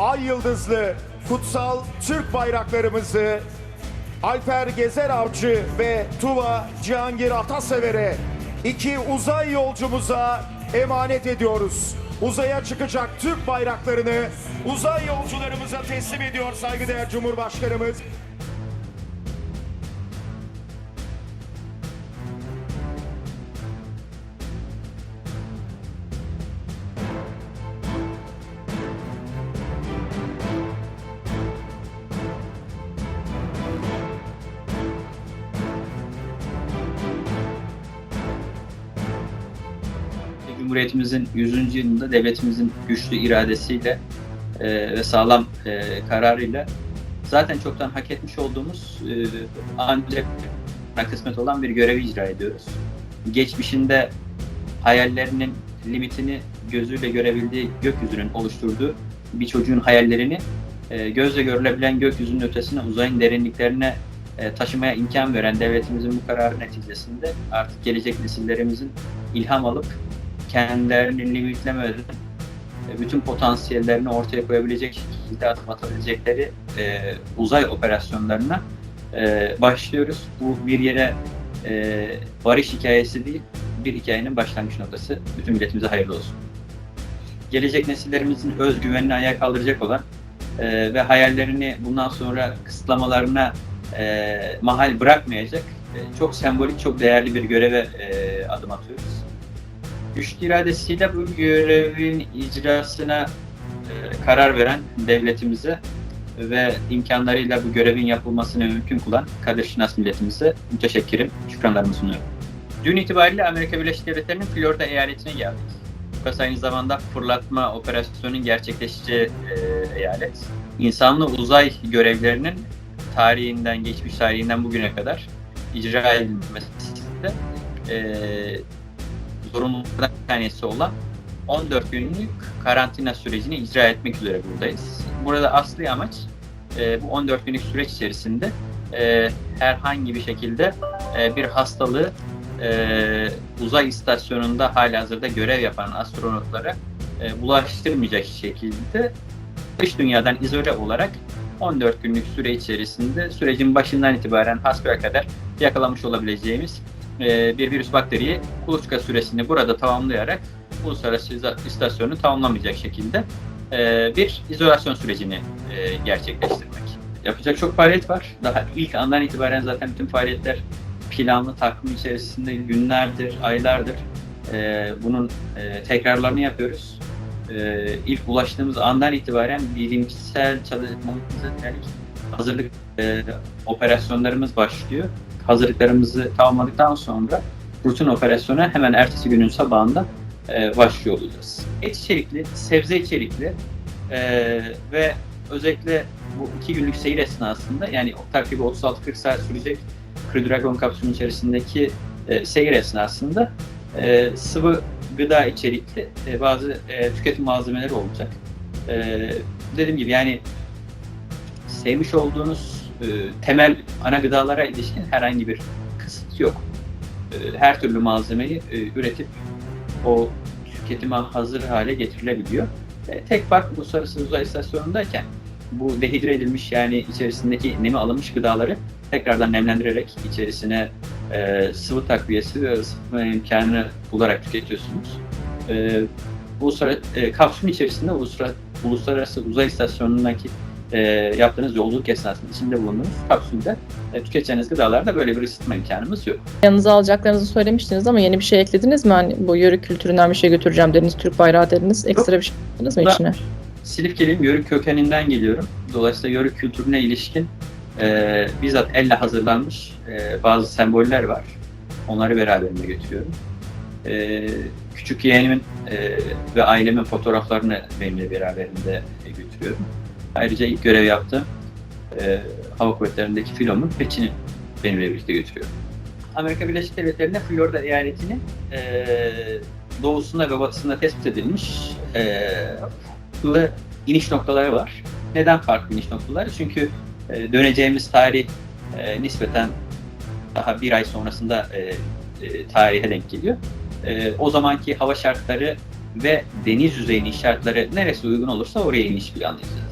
ay yıldızlı kutsal Türk bayraklarımızı Alper Gezer Avcı ve Tuva Cihangir Atasever'e iki uzay yolcumuza emanet ediyoruz. Uzaya çıkacak Türk bayraklarını uzay yolcularımıza teslim ediyor saygıdeğer Cumhurbaşkanımız. Cumhuriyetimizin 100. yılında devletimizin güçlü iradesiyle e, ve sağlam e, kararıyla zaten çoktan hak etmiş olduğumuz e, ancak kısmet olan bir görevi icra ediyoruz. Geçmişinde hayallerinin limitini gözüyle görebildiği gökyüzünün oluşturduğu bir çocuğun hayallerini e, gözle görülebilen gökyüzünün ötesine uzayın derinliklerine e, taşımaya imkan veren devletimizin bu kararı neticesinde artık gelecek nesillerimizin ilham alıp kendilerini limitlemeden bütün potansiyellerini ortaya koyabilecek şekilde adım atabilecekleri e, uzay operasyonlarına e, başlıyoruz. Bu bir yere e, varış hikayesi değil, bir hikayenin başlangıç noktası. Bütün milletimize hayırlı olsun. Gelecek nesillerimizin özgüvenini ayağa kaldıracak olan e, ve hayallerini bundan sonra kısıtlamalarına e, mahal bırakmayacak e, çok sembolik, çok değerli bir göreve e, adım atıyoruz güçlü iradesiyle bu görevin icrasına e, karar veren devletimize ve imkanlarıyla bu görevin yapılmasını mümkün kılan Kadir milletimize müteşekkirim, şükranlarımı sunuyorum. Dün itibariyle Amerika Birleşik Devletleri'nin Florida eyaletine geldik. Burası aynı zamanda fırlatma operasyonunun gerçekleşeceği e, eyalet. İnsanlı uzay görevlerinin tarihinden, geçmiş tarihinden bugüne kadar icra edilmesinde e, zorunluluklardan bir tanesi olan 14 günlük karantina sürecini icra etmek üzere buradayız. Burada asli amaç e, bu 14 günlük süreç içerisinde e, herhangi bir şekilde e, bir hastalığı e, uzay istasyonunda halihazırda görev yapan astronotlara e, bulaştırmayacak şekilde dış dünyadan izole olarak 14 günlük süre içerisinde sürecin başından itibaren hasbel kadar yakalamış olabileceğimiz e, bir virüs bakteriyi kuluçka süresini burada tamamlayarak uluslararası istasyonu tamamlamayacak şekilde e, bir izolasyon sürecini e, gerçekleştirmek. Yapacak çok faaliyet var. Daha ilk andan itibaren zaten bütün faaliyetler planlı takvim içerisinde günlerdir, aylardır bunun tekrarlarını yapıyoruz. İlk ulaştığımız andan itibaren bilimsel çalışmalarımıza yönelik hazırlık operasyonlarımız başlıyor hazırlıklarımızı tamamladıktan sonra rutin operasyona hemen ertesi günün sabahında e, başlıyor olacağız. Et içerikli, sebze içerikli e, ve özellikle bu iki günlük seyir esnasında yani takribi 36-40 saat sürecek Crew Dragon kapsülün içerisindeki e, seyir esnasında e, sıvı gıda içerikli e, bazı e, tüketim malzemeleri olacak. E, dediğim gibi yani sevmiş olduğunuz e, temel ana gıdalara ilişkin herhangi bir kısıt yok. E, her türlü malzemeyi e, üretip o tüketime hazır hale getirilebiliyor. E, tek fark uluslararası uzay istasyonundayken bu dehidre edilmiş yani içerisindeki nemi alınmış gıdaları tekrardan nemlendirerek içerisine e, sıvı takviyesi ve ısıtma imkanı bularak tüketiyorsunuz. E, uluslararası, e, kapsülün içerisinde uluslararası, uluslararası uzay istasyonundaki e, yaptığınız yolculuk esnasında içinde bulunduğunuz kapsülde e, tüketeceğiniz gıdalarda böyle bir ısıtma imkanımız yok. Yanınıza alacaklarınızı söylemiştiniz ama yeni bir şey eklediniz mi? Hani bu yörük kültüründen bir şey götüreceğim dediniz, Türk bayrağı dediniz. Ekstra bir şey eklediniz mi Da- içine? Silifkeliyim, Yörük kökeninden geliyorum. Dolayısıyla Yörük kültürüne ilişkin e, bizzat elle hazırlanmış e, bazı semboller var. Onları beraberinde götürüyorum. E, küçük yeğenimin e, ve ailemin fotoğraflarını benimle beraberinde götürüyorum. Ayrıca görev yaptığım e, hava kuvvetlerindeki filomun peçini benimle birlikte götürüyorum. Amerika Birleşik Devletleri'nde Florida eyaletinin e, doğusunda ve batısında tespit edilmiş e, farklı iniş noktaları var. Neden farklı iniş noktaları? Çünkü e, döneceğimiz tarih e, nispeten daha bir ay sonrasında e, e, tarihe denk geliyor. E, o zamanki hava şartları ve deniz yüzeyinin şartları neresi uygun olursa oraya iniş planlayacağız.